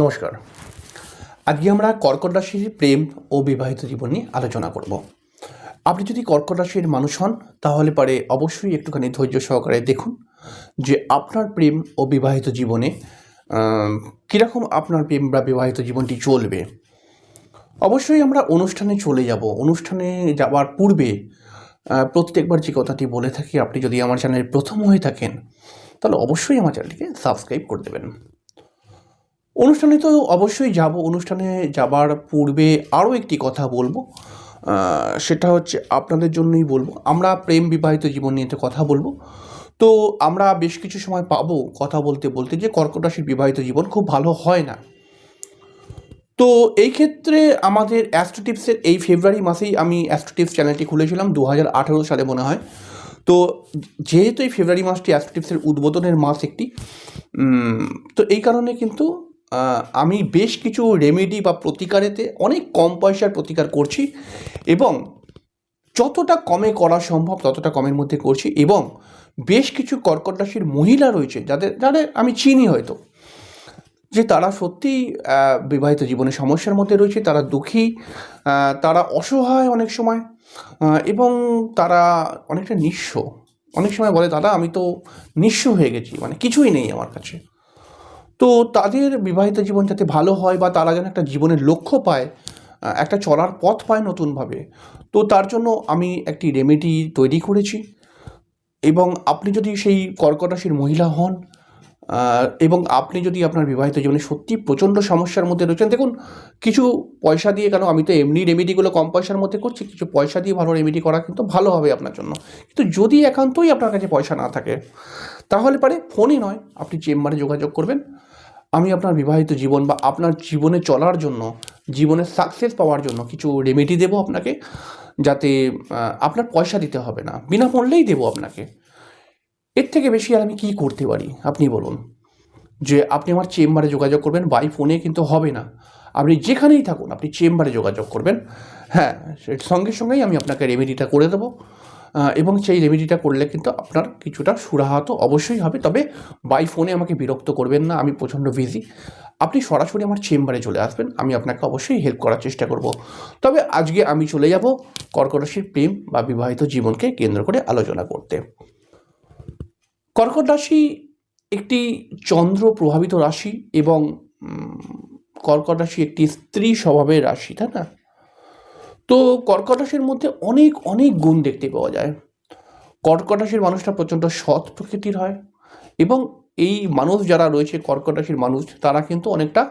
নমস্কার। আজকে আমরা কর্কট রাশির প্রেম ও বিবাহিত জীবন নিয়ে আলোচনা করব। আপনি যদি কর্কট রাশির মানুষ হন, তাহলে পারে অবশ্যই একটুখানি ধৈর্য সহকারে দেখুন যে আপনার প্রেম ও বিবাহিত জীবনে কীরকম আপনার প্রেম বা বিবাহিত জীবনটি চলবে। অবশ্যই আমরা অনুষ্ঠানে চলে যাব। অনুষ্ঠানে যাওয়ার পূর্বে প্রত্যেকবার যে কথাটি বলে থাকি, আপনি যদি আমার চ্যানেলের প্রথম হয়ে থাকেন, তাহলে অবশ্যই আমার চ্যানেলটিকে সাবস্ক্রাইব করে দেবেন। অনুষ্ঠানে তো অবশ্যই যাব। অনুষ্ঠানে যাবার পূর্বে আরও একটি কথা বলব। সেটা হচ্ছে আপনাদের জন্যই বলব। আমরা প্রেম বিবাহিত জীবন নিয়ে তো কথা বলব। তো আমরা বেশ কিছু সময় পাবো কথা বলতে বলতে যে কর্কট রাশির বিবাহিত জীবন খুব ভালো হয় না। তো এই ক্ষেত্রে আমাদের অ্যাস্ট্রোটিপসের এই ফেব্রুয়ারি মাসেই আমি অ্যাস্ট্রোটিপস চ্যানেলটি খুলেছিলাম, দু হাজার আঠেরো সালে মনে হয়। তো যেহেতু এই ফেব্রুয়ারি মাসটি অ্যাস্ট্রোটিপসের উদ্বোধনের মাস একটি তো এই কারণে কিন্তু আমি বেশ কিছু রেমেডি বা প্রতিকারেতে অনেক কম পয়সার প্রতিকার করছি এবং যতটা কমে করা সম্ভব ততটা কমের মধ্যে করছি এবং বেশ কিছু কর্কট রাশির মহিলা রয়েছে যাদের যাদের আমি চিনি হয়তো, যে তারা সত্যিই বিবাহিত জীবনে সমস্যার মধ্যে রয়েছে, তারা দুঃখী তারা অসহায় অনেক সময় এবং তারা অনেকটা নিঃস্ব। অনেক সময় বলে, দাদা, আমি তো নিঃস্ব হয়ে গেছি। মানে কিছুই নেই আমার কাছে। তো তাদের বিবাহিত জীবন যাতে ভালো হয় বা তারা যেন একটা জীবনের লক্ষ্য পায় একটা চলার পথ পায় নতুনভাবে, তো তার জন্য আমি একটি রেমেডি তৈরি করেছি। এবং আপনি যদি সেই কর্কট রাশির মহিলা হন এবং আপনি যদি আপনার বিবাহিত জীবনে সত্যি প্রচণ্ড সমস্যার মধ্যে রয়েছেন, দেখুন, কিছু পয়সা দিয়ে কেন আমি তো এমনি রেমেডিগুলো কম পয়সার মধ্যে করছি, কিছু পয়সা দিয়ে ভালো রেমেডি করা কিন্তু ভালো হবে আপনার জন্য। কিন্তু যদি একান্তই আপনার কাছে পয়সা না থাকে, তাহলে পারে ফোনই নয়, আপনি চেম্বারে যোগাযোগ করবেন। আমি আপনার বিবাহিত জীবন বা আপনার জীবনে চলার জন্য, জীবনে সাকসেস পাওয়ার জন্য কিছু রেমেডি দেবো আপনাকে? যাতে আপনার পয়সা দিতে হবে না, বিনা মূল্যেই দেবো আপনাকে। এর থেকে বেশি আর আমি কী করতে পারি? আপনি বলুন। যে আপনি আমার চেম্বারে যোগাযোগ করবেন বাই ফোনে কিন্তু হবে না। আপনি যেখানেই থাকুন, আপনি চেম্বারে যোগাযোগ করবেন। হ্যাঁ সঙ্গে সঙ্গেই আমি আপনাকে রেমেডিটা করে দেবো। এবং সেই রেমেডিটা করলে কিন্তু আপনার কিছুটা সুরাহত অবশ্যই হবে। তবে বাই ফোনে আমাকে বিরক্ত করবেন না, আমি প্রচণ্ড বিজি আপনি সরাসরি আমার চেম্বারে চলে আসবেন, আমি আপনাকে অবশ্যই হেল্প করার চেষ্টা করব। তবে আজকে আমি চলে যাব কর্কট রাশির প্রেম বা বিবাহিত জীবনকে কেন্দ্র করে আলোচনা করতে। কর্কট রাশি একটি চন্দ্র প্রভাবিত রাশি এবং কর্কট রাশি একটি স্ত্রী স্বভাবের রাশি, তাই না? তো কর্কট রাশির মধ্যে অনেক অনেক গুণ দেখতে পাওয়া যায়। কর্কট রাশির মানুষটা প্রচণ্ড সৎ প্রকৃতির হয় এবং এই মানুষ যারা রয়েছে কর্কট রাশির মানুষ, তারা কিন্তু অনেকটা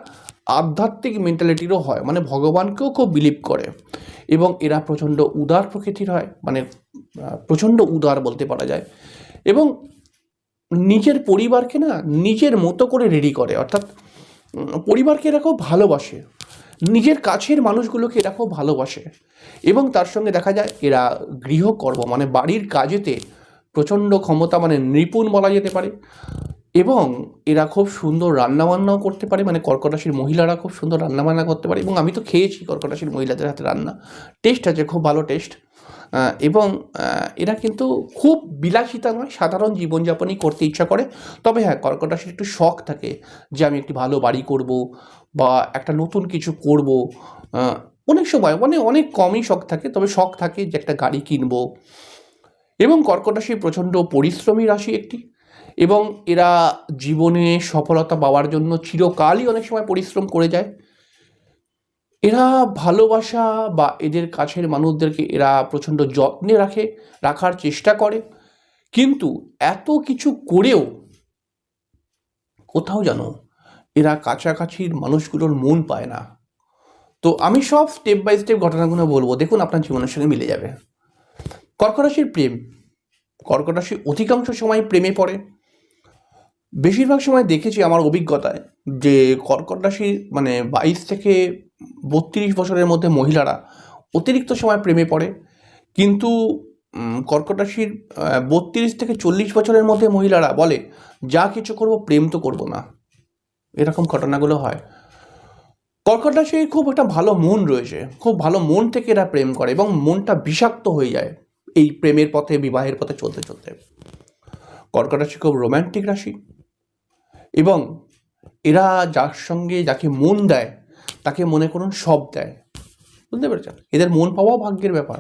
আধ্যাত্মিক মেন্টালিটিরও হয় মানে ভগবানকেও খুব বিলিভ করে এবং এরা প্রচণ্ড উদার প্রকৃতির হয় মানে প্রচণ্ড উদার বলতে পারা যায় এবং নিজের পরিবারকে না নিজের মতো করে রেডি করে, অর্থাৎ পরিবারকে এরা খুব ভালোবাসে। নিজের কাছের মানুষগুলোকে এরা খুব ভালোবাসে। এবং তার সঙ্গে দেখা যায় এরা গৃহকর্ম মানে বাড়ির কাজেতে প্রচণ্ড ক্ষমতা মানে নিপুণ বলা যেতে পারে। এবং এরা খুব সুন্দর রান্নাবান্নাও করতে পারে মানে কর্কট রাশির মহিলারা খুব সুন্দর রান্নাবান্না করতে পারে এবং আমি তো খেয়েছি কর্কট রাশির মহিলাদের হাতে রান্না। টেস্ট আছে, খুব ভালো টেস্ট এবং এরা কিন্তু খুব বিলাসিতা নয়, সাধারণ জীবনযাপনই করতে ইচ্ছা করে। তবে হ্যাঁ কর্কট রাশির একটু শখ থাকে যে আমি একটি ভালো বাড়ি করব বা একটা নতুন কিছু করব। অনেক সময় মানে অনেক কমই শখ থাকে, তবে শখ থাকে যে একটা গাড়ি কিনবো। এবং কর্কট রাশি প্রচণ্ড পরিশ্রমী রাশি একটি। এবং এরা জীবনে সফলতা পাওয়ার জন্য চিরকালই অনেক সময় পরিশ্রম করে যায়। এরা ভালোবাসা বা এদের কাছের মানুষদেরকে এরা প্রচণ্ড যত্নে রাখে, রাখার চেষ্টা করে। কিন্তু এত কিছু করেও কোথাও যেন এরা কাছাকাছির মানুষগুলোর মন পায় না। তো আমি সব স্টেপ বাই স্টেপ ঘটনাগুলো বলব। দেখুন, আপনার জীবনের সঙ্গে মিলে যাবে। কর্কট রাশির প্রেম। কর্কট রাশি অধিকাংশ সময় প্রেমে পড়ে। বেশিরভাগ সময় দেখেছি আমার অভিজ্ঞতায় যে কর্কট রাশি মানে বাইশ থেকে বত্রিশ বছরের মধ্যে মহিলারা অতিরিক্ত সময় প্রেমে পড়ে। কিন্তু কর্কট রাশির বত্রিশ থেকে চল্লিশ বছরের মধ্যে মহিলারা বলে, যা কিছু করব প্রেম তো করব না। এরকম ঘটনাগুলো হয়। কর্কট রাশির খুব একটা ভালো মন রয়েছে। খুব ভালো মন থেকে এরা প্রেম করে এবং মনটা বিষাক্ত হয়ে যায় এই প্রেমের পথে, বিবাহের পথে চলতে চলতে। কর্কট রাশি খুব রোম্যান্টিক রাশি। এবং এরা যার সঙ্গে যাকে মন দেয়, তাকে মনে করুন সব দেয়। বুঝতে পেরেছেন? এদের মন পাওয়াও ভাগ্যের ব্যাপার।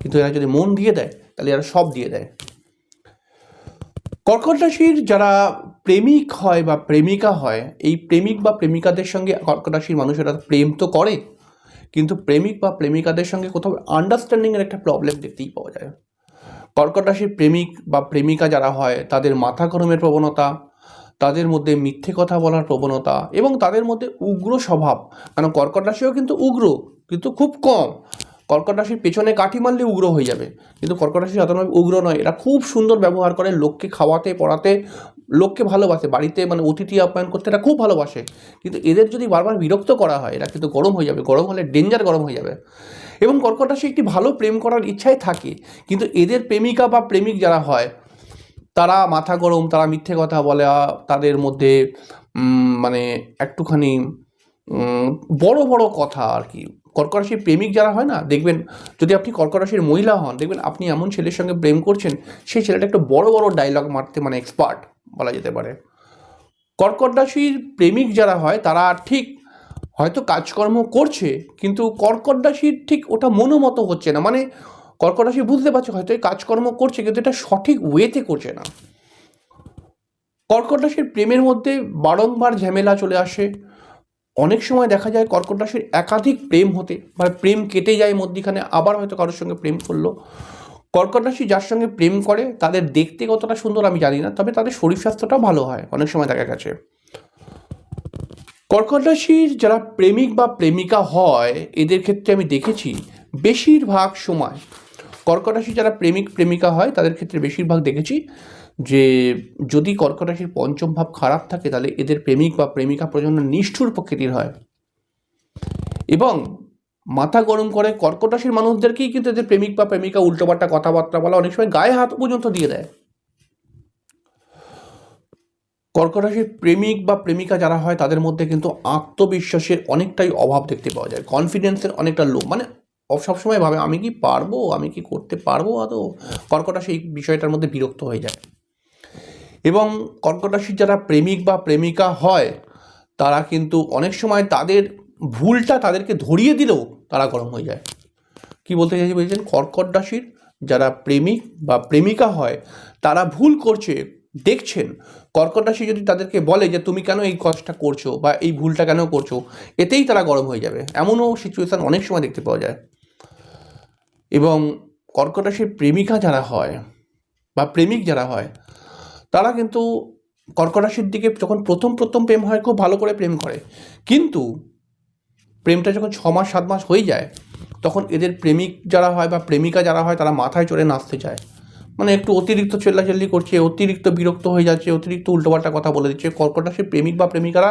কিন্তু এরা যদি মন দিয়ে দেয়, তাহলে এরা সব দিয়ে দেয়। কর্কট রাশির যারা প্রেমিক হয় বা প্রেমিকা হয়, এই প্রেমিক বা প্রেমিকাদের সঙ্গে, কর্কট রাশির মানুষেরা প্রেম তো করে, কিন্তু প্রেমিক বা প্রেমিকাদের সঙ্গে কোথাও আন্ডারস্ট্যান্ডিংয়ের একটা প্রবলেম দেখতেই পাওয়া যায়। কর্কট রাশির প্রেমিক বা প্রেমিকা যারা হয়, তাদের মাথা গরমের প্রবণতা তাদের মধ্যে মিথ্যে কথা বলার প্রবণতা এবং তাদের মধ্যে উগ্র স্বভাব। কারণ কর্কট রাশিও কিন্তু উগ্র, কিন্তু খুব কম। কর্কট রাশির পেছনে কাঠি মারলে উগ্র হয়ে যাবে। কিন্তু কর্কট রাশি সাধারণভাবে উগ্র নয়। এরা খুব সুন্দর ব্যবহার করে লোককে খাওয়াতে, পড়াতে, লোককে ভালোবাসে। বাড়িতে মানে অতিথি আপ্যায়ন করতে এরা খুব ভালোবাসে। কিন্তু এদের যদি বারবার বিরক্ত করা হয়, এরা কিন্তু গরম হয়ে যাবে। গরম হলে ডেঞ্জার গরম হয়ে যাবে। এবং কর্কট রাশি একটি ভালো প্রেম করার ইচ্ছায় থাকে। কিন্তু এদের প্রেমিকা বা প্রেমিক যারা হয় তারা মাথা গরম, তারা মিথ্যে কথা বলে তাদের মধ্যে মানে একটুখানি বড় বড় কথা আর কি। কর্কট রাশির প্রেমিক যারা হয় না, দেখবেন যদি আপনি কর্কট রাশির মহিলা হন, দেখবেন আপনি এমন ছেলের সঙ্গে প্রেম করছেন সেই ছেলেটা একটু বড় বড় ডায়লগ মারতে মানে এক্সপার্ট বলা যেতে পারে। কর্কট রাশির প্রেমিক যারা হয়, তারা ঠিক হয়তো কাজকর্ম করছে, কিন্তু কর্কট রাশির ঠিক ওটা মনোমতো হচ্ছে না। মানে কর্কট রাশি বুঝতে পারছে, হয়তো এই কাজকর্ম করছে, কিন্তু এটা সঠিক ওয়েতে করছে না। কর্কট রাশির প্রেমের মধ্যে বারংবার ঝামেলা চলে আসে। অনেক সময় দেখা যায় কর্কট রাশির একাধিক প্রেম হতে মানে প্রেম কেটে যায় মধ্যিখানে, আবার হয়তো কারোর সঙ্গে প্রেম করল। কর্কট রাশি যার সঙ্গে প্রেম করে, তাদের দেখতে কতটা সুন্দর আমি জানি না, তবে তাদের শরীর স্বাস্থ্যটা ভালো হয়, অনেক সময় দেখা গেছে। কর্কট রাশির যারা প্রেমিক বা প্রেমিকা হয়, এদের ক্ষেত্রে আমি দেখেছি, বেশিরভাগ সময় কর্কট রাশি যারা প্রেমিক, প্রেমিকা হয়, তাদের ক্ষেত্রে বেশিরভাগ দেখেছি যে যদি কর্কট রাশির পঞ্চম ভাব খারাপ থাকে, তাহলে এদের প্রেমিক বা প্রেমিকা প্রচণ্ড নিষ্ঠুর প্রকৃতির হয়। এবং মাথা গরম করে কর্কট রাশির মানুষদেরকেই কিন্তু এদের প্রেমিক বা প্রেমিকা উল্টোপাল্টা কথাবার্তা বলা অনেক সময় গায়ে হাত পর্যন্ত দিয়ে দেয়। কর্কট রাশির প্রেমিক বা প্রেমিকা যারা হয়, তাদের মধ্যে কিন্তু আত্মবিশ্বাসের অনেকটাই অভাব দেখতে পাওয়া যায়। কনফিডেন্সের অনেকটা লো মানে সবসময় ভাবে, আমি কি পারব? আমি কি করতে পারব? আদৌ? কর্কট রাশি বিষয়টার মধ্যে বিরক্ত হয়ে যায়। এবং কর্কট রাশির যারা প্রেমিক বা প্রেমিকা হয়, তারা কিন্তু অনেক সময় তাদের ভুলটা তাদেরকে ধরিয়ে দিলেও তারা গরম হয়ে যায়। কি বলতে চাইছি বলছেন? কর্কট রাশির যারা প্রেমিক বা প্রেমিকা হয়, তারা ভুল করছে, দেখছেন। কর্কট রাশি যদি তাদেরকে বলে যে, তুমি কেন এই কাজটা করছ বা এই ভুলটা কেন করছ? এতেই তারা গরম হয়ে যাবে। এমনও সিচুয়েশান অনেক সময় দেখতে পাওয়া যায়। এবং কর্কট রাশির প্রেমিকা যারা হয় বা প্রেমিক যারা হয়, তারা কিন্তু কর্কট রাশির দিকে যখন প্রথম প্রথম প্রেম হয়, খুব ভালো করে প্রেম করে। কিন্তু প্রেমটা যখন ছ মাস, সাত মাস হয়ে যায়, তখন এদের প্রেমিক যারা হয় বা প্রেমিকা যারা হয়, তারা মাথায় চড়ে নাচতে চায়। মানে একটু অতিরিক্ত চেল্লাচেল্লি করছে, অতিরিক্ত বিরক্ত হয়ে যাচ্ছে, অতিরিক্ত উল্টোপাল্টা কথা বলে দিচ্ছে। কর্কট রাশির প্রেমিক বা প্রেমিকারা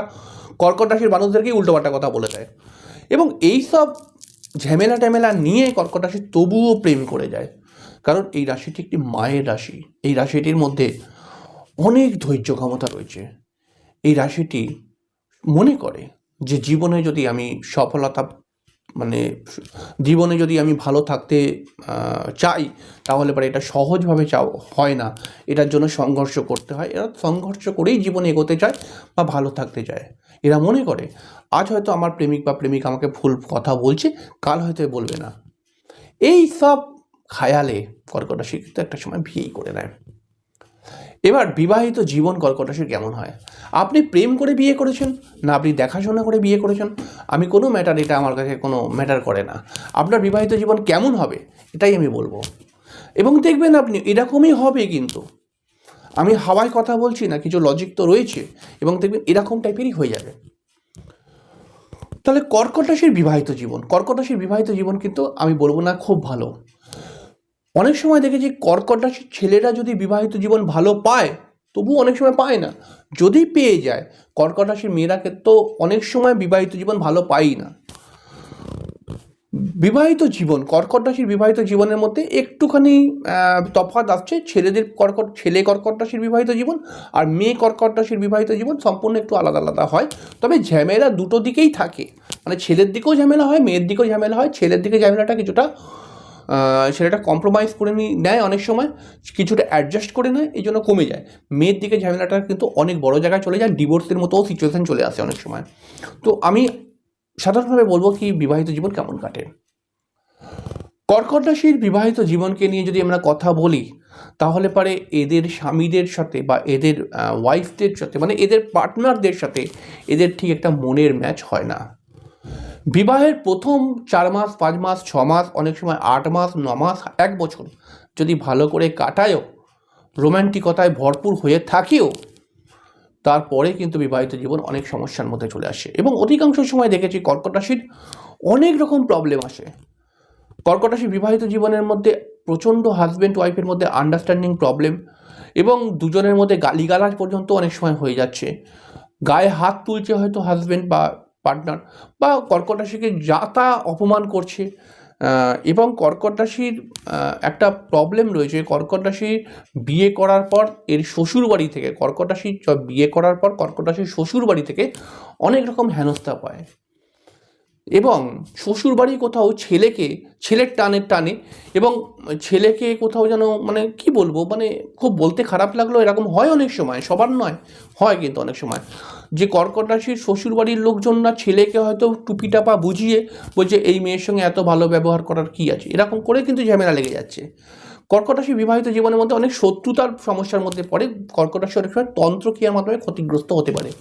কর্কট রাশির মানুষদেরকেই উল্টোপাল্টা কথা বলে দেয়। এবং এই সব ঝামেলা ট্যামেলা নিয়ে কর্কট রাশি তবুও প্রেম করে যায়। কারণ এই রাশিটি একটি মায়ের রাশি। এই রাশিটির মধ্যে অনেক ধৈর্য ক্ষমতা রয়েছে। এই রাশিটি মনে করে যে জীবনে যদি আমি সফলতা মানে জীবনে যদি আমি ভালো থাকতে চাই, তাহলে পরে এটা সহজভাবে চাও, হয় না। এটার জন্য সংঘর্ষ করতে হয়। এরা সংঘর্ষ করেই জীবনে এগোতে চায় বা ভালো থাকতে চায়। এরা মনে করে, আজ হয়তো আমার প্রেমিক বা প্রেমিক আমাকে ভুল কথা বলছে, কাল হয়তো বলবে না। এই সব খায়ালে কর্কট রাশি কিন্তু একটা সময় বিয়েই করে নেয়। এবার বিবাহিত জীবন কর্কট রাশির কেমন হয়? আপনি প্রেম করে বিয়ে করেছেন, না আপনি দেখাশোনা করে বিয়ে করেছেন? আমি কোনো ম্যাটার এটা আমার কাছে কোনো ম্যাটার করে না। আপনার বিবাহিত জীবন কেমন হবে? এটাই আমি বলব। এবং দেখবেন আপনি, এরকমই হবে কিন্তু। আমি হাওয়ায় কথা বলছি না, কিছু লজিক তো রয়েছে এবং দেখবেন এরকম টাইপেরই হয়ে যাবে। তাহলে কর্কট রাশির বিবাহিত জীবন কর্কট রাশির বিবাহিত জীবন কিন্তু আমি বলব না খুব ভালো। অনেক সময় দেখেছি কর্কট রাশির ছেলেরা যদি বিবাহিত জীবন ভালো পায় তবু অনেক সময় পায় না। যদি পেয়ে যায় কর্কট রাশির মেয়েরা তো অনেক সময় বিবাহিত জীবন ভালো পাই না। বিবাহিত জীবন, কর্কট রাশির বিবাহিত জীবনের মধ্যে একটুখানি তফাৎ আসছে। ছেলেদের কর্কট, ছেলে কর্কট রাশির বিবাহিত জীবন আর মেয়ে কর্কট রাশির বিবাহিত জীবন সম্পূর্ণ একটু আলাদা আলাদা হয়। তবে ঝামেলা দুটো দিকেই থাকে। মানে ছেলের দিকেও ঝামেলা হয়, মেয়ের দিকেও ঝামেলা হয়। ছেলের দিকে ঝামেলাটা কিছুটা ছেলেটা কম্প্রোমাইজ করে নেয় অনেক সময়, কিছুটা অ্যাডজাস্ট করে নেয়, এই জন্য কমে যায়। মেয়ের দিকে ঝামেলাটা কিন্তু অনেক বড় জায়গায় চলে যায় ডিভোর্সের মতোও সিচুয়েশান চলে আসে অনেক সময়। তো আমি সাধারণভাবে বলব কি বিবাহিত জীবন কেমন কাটে? কর্কট রাশির বিবাহিত জীবনকে নিয়ে যদি আমরা কথা বলি, তাহলে পারে এদের স্বামীদের সাথে বা এদের ওয়াইফদের সাথে মানে এদের পার্টনারদের সাথে এদের ঠিক একটা মনের ম্যাচ হয় না। বিবাহের প্রথম চার মাস, পাঁচ মাস, ছ মাস, অনেক সময় আট মাস, ন মাস, এক বছর যদি ভালো করে কাটায়ও রোম্যান্টিকতায় ভরপুর হয়ে থাকেও তারপরে কিন্তু বিবাহিত জীবন অনেক সমস্যার মধ্যে চলে আসে। এবং অধিকাংশ সময় দেখেছি কর্কট রাশির অনেক রকম প্রবলেম আসে। কর্কট রাশি বিবাহিত জীবনের মধ্যে প্রচণ্ড হাজব্যান্ড ওয়াইফের মধ্যে আন্ডারস্ট্যান্ডিং প্রবলেম এবং দুজনের মধ্যে গালিগালাজ পর্যন্ত অনেক সময় হয়ে যাচ্ছে। গায়ে হাত তুলছে হয়তো হাজব্যান্ড বা পার্টনার বা কর্কট রাশিকে যা তা অপমান করছে। এবং কর্কট রাশির একটা প্রবলেম রয়েছে। কর্কট রাশি বিয়ে করার পর এর শ্বশুর বাড়ি থেকে, কর্কট রাশি বিয়ে করার পর কর্কট রাশির শ্বশুর বাড়ি থেকে অনেক রকম হেনস্থা পায়। এবং শ্বশুর বাড়ি কোথাও ছেলেকে, ছেলের টানের টানে এবং ছেলেকে কোথাও যেন মানে কি বলব? মানে খুব বলতে খারাপ লাগল এরকম হয় অনেক সময়, সবার নয়, হয় কিন্তু অনেক সময়। যে কর্কট রাশির শ্বশুর বাড়ির লোকজন না, ছেলেকে হয়তো টুপি টাপা বুঝিয়ে বলছে, এই মেয়ের সঙ্গে এত ভালো ব্যবহার করার কি আছে? এরকম করে কিন্তু ঝামেলা লেগে যাচ্ছে। কর্কট রাশি বিবাহিত জীবনের মধ্যে অনেক শত্রুতার সমস্যার মধ্যে পড়ে। কর্কট রাশি অনেক সময় তন্ত্রক্রিয়ার মাধ্যমে ক্ষতিগ্রস্ত হতে পারে।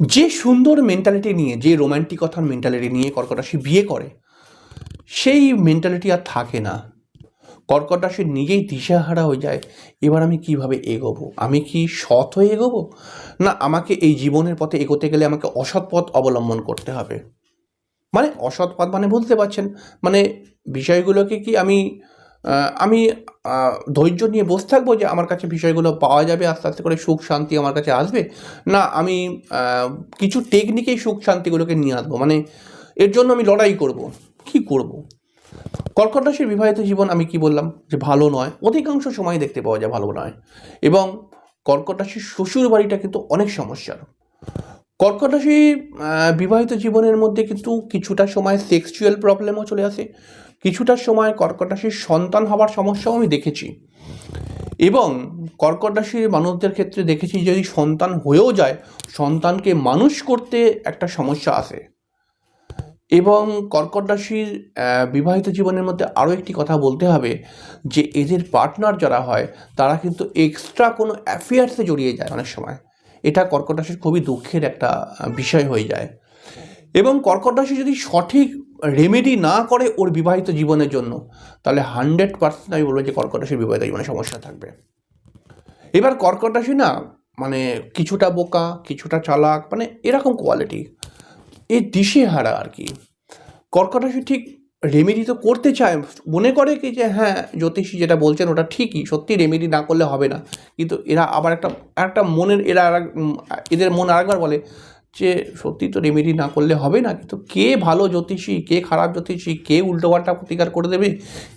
যে সুন্দর মেন্টালিটি নিয়ে, যে রোম্যান্টিকতার মেন্টালিটি নিয়ে কর্কট রাশি বিয়ে করে, সেই মেন্টালিটি আর থাকে না। কর্কট রাশি নিজেই দিশাহারা হয়ে যায়, এবার আমি কীভাবে এগোবো? আমি কি সৎ হয়ে এগোবো? না, আমাকে এই জীবনের পথে এগোতে গেলে আমাকে অসৎ পথ অবলম্বন করতে হবে। মানে অসৎ পথ মানে বুঝতে পারছেন? মানে বিষয়গুলোকে কি আমি আমি ধৈর্য নিয়ে বসে থাকব যে আমার কাছে বিষয়গুলো পাওয়া যাবে, আস্তে আস্তে করে সুখ শান্তি আমার কাছে আসবে? না, আমি কিছু টেকনিকেই সুখ শান্তিগুলোকে নিয়ে আসব। মানে এর জন্য আমি লড়াই করব। কি করব? কর্কট রাশির বিবাহিত জীবন আমি কি বললাম? যে ভালো নয়। অধিকাংশ সময় দেখতে পাওয়া যায় ভালো নয়। এবং কর্কট রাশির শ্বশুর বাড়িটা কিন্তু অনেক সমস্যার। কর্কট বিবাহিত জীবনের মধ্যে কিন্তু কিছুটা সময় সেক্সুয়াল প্রবলেমও চলে আসে। কিছুটা সময় কর্কট রাশির সন্তান হওয়ার সমস্যাও আমি দেখেছি। এবং কর্কট রাশির মানুষদের ক্ষেত্রে দেখেছি যদি সন্তান হয়েও যায়, সন্তানকে মানুষ করতে একটা সমস্যা আসে। এবং কর্কট রাশির বিবাহিত জীবনের মধ্যে আরও একটি কথা বলতে হবে যে, এদের পার্টনার যারা হয়, তারা কিন্তু এক্সট্রা কোনো অ্যাফেয়ার্সে জড়িয়ে যায় অনেক সময়। এটা কর্কট রাশির খুবই দুঃখের একটা বিষয় হয়ে যায়। এবং কর্কট রাশি যদি সঠিক রেমেডি না করে ওর বিবাহিত জীবনের জন্য, তাহলে হান্ড্রেড পার্সেন্ট আমি বলব যে, কর্কট রাশির বিবাহিত জীবনে সমস্যা থাকবে। এবার কর্কট রাশি না মানে কিছুটা বোকা, কিছুটা চালাক মানে এরকম কোয়ালিটি এ দিশেহারা আর কি। কর্কট ঠিক রেমেডি তো করতে চায়, মনে করে কি যে হ্যাঁ জ্যোতিষী যেটা বলছেন ওটা ঠিকই, সত্যি রেমেডি না করলে হবে না। কিন্তু এরা আবার একটা একটা মনের, এরা এদের মন আরেকবার বলে যে সত্যি তো রেমেডি না করলে হবে না, কিন্তু কে ভালো জ্যোতিষী, কে খারাপ জ্যোতিষী, কে উল্টোপাল্টা প্রতিকার করে দেবে,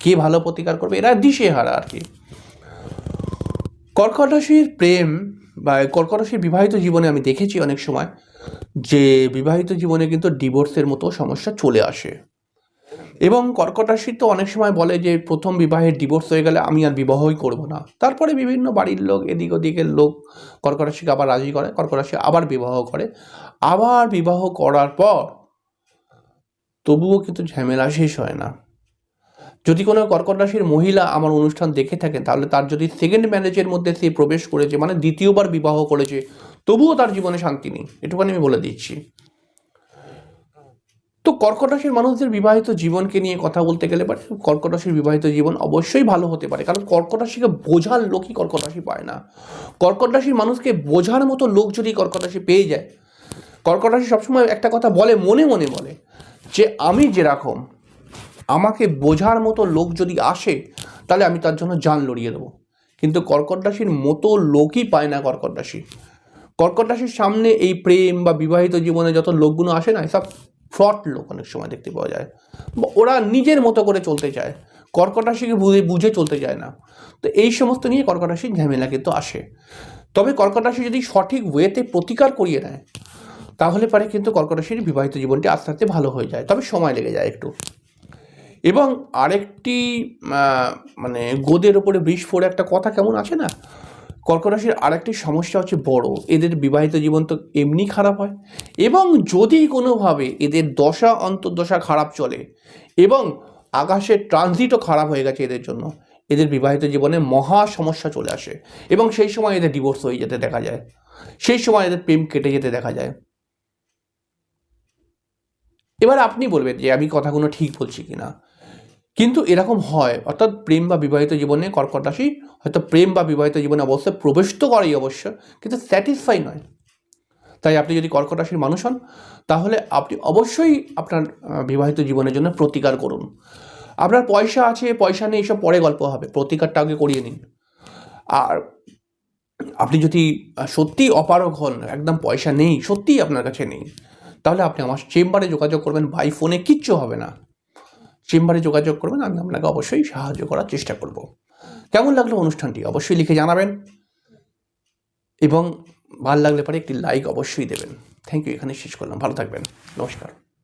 কে ভালো প্রতিকার করবে, এরা দিশেহারা আর কি। কর্কট প্রেম বা কর্কট বিবাহিত জীবনে আমি দেখেছি অনেক সময় যে বিবাহিত জীবনে কিন্তু ডিভোর্সের মতো সমস্যা চলে আসে। এবং কর্কট রাশি তো অনেক সময় বলে যে, প্রথম বিবাহের ডিভোর্স হয়ে গেলে আমি আর বিবাহই করব না। তারপরে বিভিন্ন বাড়ির লোক, এদিক ওদিকের লোক কর্কট রাশিকে আবার রাজি করে কর্কট রাশি আবার বিবাহ করে। আবার বিবাহ করার পর তবুও কিন্তু ঝামেলা শেষ হয় না। যদি কোনো কর্কট রাশির মহিলা আমার অনুষ্ঠান দেখে থাকেন, তাহলে তার যদি সেকেন্ড ম্যারেজের মধ্যে সে প্রবেশ করেছে মানে দ্বিতীয়বার বিবাহ করেছে, তবুও তার জীবনে শান্তি নেই। এটুখানি আমি বলে দিচ্ছি। তো কর্কট রাশির মানুষদের বিবাহিত জীবনকে নিয়ে কথা বলতে গেলে পারে কর্কট রাশির বিবাহিত জীবন অবশ্যই ভালো হতে পারে। কারণ কর্কট রাশিকে বোঝার লোকই কর্কট রাশি পায় না। কর্কট রাশির মানুষকে বোঝার মতো লোক যদি কর্কট রাশি পেয়ে যায়, কর্কট রাশি সবসময় একটা কথা বলে, মনে মনে বলে যে, আমি যেরকম আমাকে বোঝার মতো লোক যদি আসে, তাহলে আমি তার জন্য জান লড়িয়ে দেবো। কিন্তু কর্কট রাশির মতো লোকই পায় না কর্কট রাশি। কর্কট রাশির সামনে এই প্রেম বা বিবাহিত জীবনে যত লোকগুলো আসে না, সব ফ্রড লোক অনেক সময় দেখতে পাওয়া যায়। ওরা নিজের মতো করে চলতে চায়। কর্কট রাশিকে বুঝে বুঝে চলতে চায় না। তো এই সমস্ত নিয়ে কর্কট রাশির ঝামেলা কিন্তু আসে। তবে কর্কট রাশি যদি সঠিক ওয়েতে প্রতিকার করিয়ে নেয়, তাহলে পারে কিন্তু কর্কট রাশির বিবাহিত জীবনটি আস্তে আস্তে ভালো হয়ে যায়। তবে সময় লেগে যায় একটু। এবং আরেকটি মানে গোদের ওপরে বিষ ফোড়ে একটা কথা কেমন আছে না? কর্কট রাশির আরেকটি সমস্যা হচ্ছে বড়। এদের বিবাহিত জীবন তো এমনি খারাপ হয়। এবং যদি কোনোভাবে এদের দশা, অন্তর্দশা খারাপ চলে এবং আকাশের ট্রানজিটও খারাপ হয়ে গেছে এদের জন্য, এদের বিবাহিত জীবনে মহা সমস্যা চলে আসে। এবং সেই সময় এদের ডিভোর্স হয়ে যেতে দেখা যায়। সেই সময় এদের প্রেম কেটে যেতে দেখা যায়। এবার আপনি বলবেন যে, আমি কথাগুলো ঠিক বলছি কিনা? কিন্তু এরকম হয়, অর্থাৎ প্রেম বা বিবাহিত জীবনে কর্কট রাশি হয়তো প্রেম বা বিবাহিত জীবনে অবশ্যই প্রবেশ তো করেই অবশ্য, কিন্তু স্যাটিসফাই নয়। তাই আপনি যদি কর্কট রাশির মানুষ হন, তাহলে আপনি অবশ্যই আপনার বিবাহিত জীবনের জন্য প্রতিকার করুন। আপনার পয়সা আছে, পয়সা নেই, এসব পরে গল্প হবে, প্রতিকারটা আগে করিয়ে নিন। আর আপনি যদি সত্যিই অপারগ হন, একদম পয়সা নেই, সত্যিই আপনার কাছে নেই, তাহলে আপনি আমার চেম্বারে যোগাযোগ করবেন বাই ফোনে কিচ্ছু হবে না। চেম্বারে যোগাযোগ করবেন, আমি আপনাকে অবশ্যই সাহায্য করার চেষ্টা করব। কেমন লাগল অনুষ্ঠানটি? অবশ্যই লিখে জানাবেন এবং ভালো লাগলে পরে একটি লাইক অবশ্যই দেবেন। থ্যাংক ইউ এখানে শেষ করলাম। ভালো থাকবেন। নমস্কার।